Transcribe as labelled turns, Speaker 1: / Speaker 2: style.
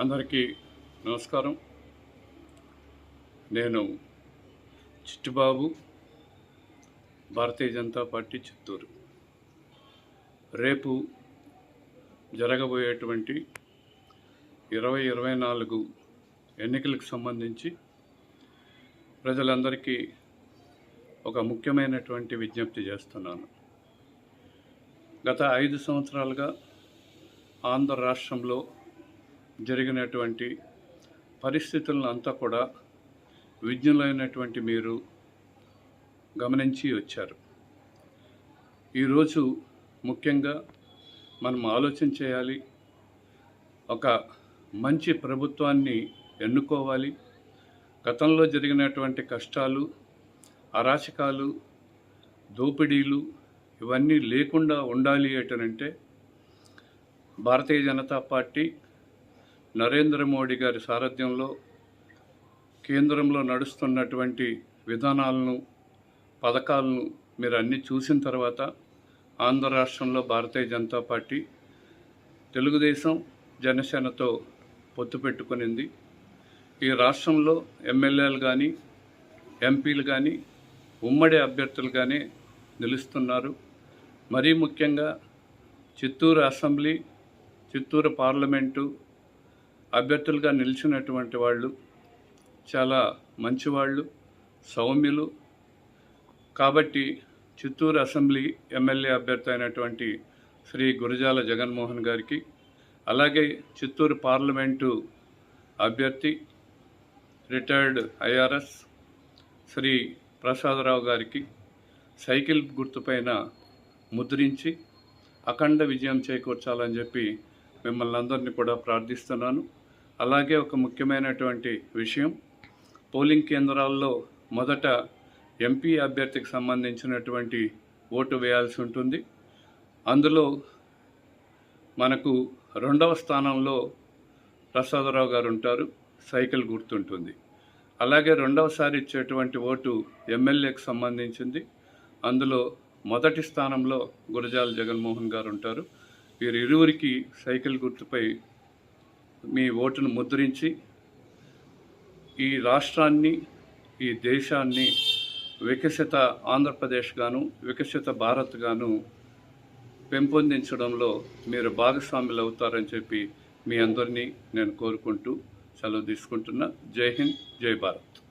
Speaker 1: అందరికీ నమస్కారం. నేను చిట్టుబాబు భారతీయ జనతా పార్టీ చిత్తూరు. రేపు జరగబోయేటువంటి ఇరవై ఇరవై నాలుగు ఎన్నికలకు సంబంధించి ప్రజలందరికీ ఒక ముఖ్యమైనటువంటి విజ్ఞప్తి చేస్తున్నాను. గత ఐదు సంవత్సరాలుగా ఆంధ్ర రాష్ట్రంలో జరిగినటువంటి పరిస్థితులను అంతా కూడా విజ్ఞులైనటువంటి మీరు గమనించి వచ్చారు. ఈరోజు ముఖ్యంగా మనం ఆలోచన చేయాలి. ఒక మంచి ప్రభుత్వాన్ని ఎన్నుకోవాలి. గతంలో జరిగినటువంటి కష్టాలు అరాచకాలు దోపిడీలు ఇవన్నీ లేకుండా ఉండాలి ఏటనంటే భారతీయ జనతా పార్టీ నరేంద్ర మోడీ గారి సారథ్యంలో కేంద్రంలో నడుస్తున్నటువంటి విధానాలను పథకాలను మీరు అన్నీ చూసిన తర్వాత ఆంధ్ర రాష్ట్రంలో భారతీయ జనతా పార్టీ తెలుగుదేశం జనసేనతో పొత్తు పెట్టుకునింది. ఈ రాష్ట్రంలో ఎమ్మెల్యేలు కానీ ఎంపీలు కానీ ఉమ్మడి అభ్యర్థులు కానీ నిలుస్తున్నారు. మరీ ముఖ్యంగా చిత్తూరు అసెంబ్లీ చిత్తూరు పార్లమెంటు అభ్యర్థులుగా నిలిచినటువంటి వాళ్ళు చాలా మంచివాళ్ళు సౌమ్యులు. కాబట్టి చిత్తూరు అసెంబ్లీ ఎమ్మెల్యే అభ్యర్థి అయినటువంటి శ్రీ గురజాల జగన్మోహన్ గారికి అలాగే చిత్తూరు పార్లమెంటు అభ్యర్థి రిటైర్డ్ ఐఆర్ఎస్ శ్రీ ప్రసాదరావు గారికి సైకిల్ గుర్తుపైన ముద్రించి అఖండ విజయం చేకూర్చాలని చెప్పి మిమ్మల్ని అందరినీ కూడా ప్రార్థిస్తున్నాను. అలాగే ఒక ముఖ్యమైనటువంటి విషయం. పోలింగ్ కేంద్రాల్లో మొదట ఎంపీ అభ్యర్థికి సంబంధించినటువంటి ఓటు వేయాల్సి ఉంటుంది. అందులో మనకు రెండవ స్థానంలో ప్రసాదరావు గారు ఉంటారు. సైకిల్ గుర్తుంటుంది. అలాగే రెండవసారి ఇచ్చేటువంటి ఓటు ఎమ్మెల్యేకి సంబంధించింది. అందులో మొదటి స్థానంలో గురజాల జగన్మోహన్ గారు ఉంటారు. వీరు ఇరువురికి సైకిల్ గుర్తుపై మీ ఓటును ముద్రించి ఈ రాష్ట్రాన్ని ఈ దేశాన్ని వికసిత ఆంధ్రప్రదేశ్ గాను వికసిత భారత్ గాను పెంపొందించడంలో మీరు భాగస్వాములు అవుతారని చెప్పి మీ అందరినీ నేను కోరుకుంటూ సెలవు తీసుకుంటున్నా. జై హింద్ జై భారత్.